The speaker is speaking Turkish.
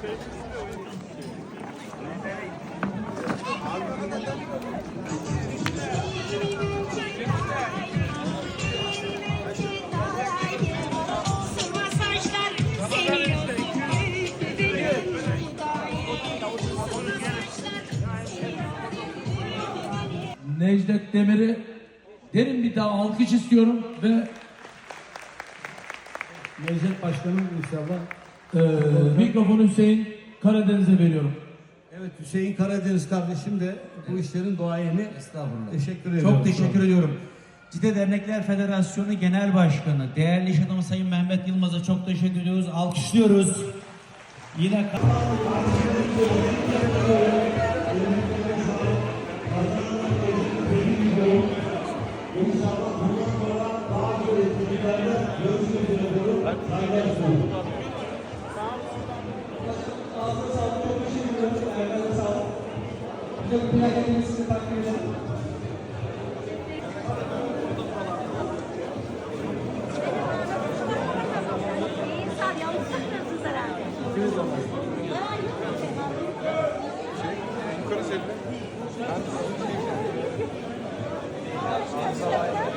Necdet Demir'i derin bir daha alkış istiyorum ve Necdet Başkanım inşallah e, mikrofonu Hüseyin Karadeniz'e veriyorum. Evet Hüseyin Karadeniz kardeşim de bu işlerin duayeni. Estağfurullah. Teşekkür ediyorum. Çok teşekkür ediyorum. Cide Dernekler Federasyonu Genel Başkanı, değerli iş adamı Sayın Mehmet Yılmaz'a çok teşekkür ediyoruz. Alkışlıyoruz. Yine İnsan yanlış takmıyorsunuz herhalde. Aa, yok. Yukarı çevirin. Ben.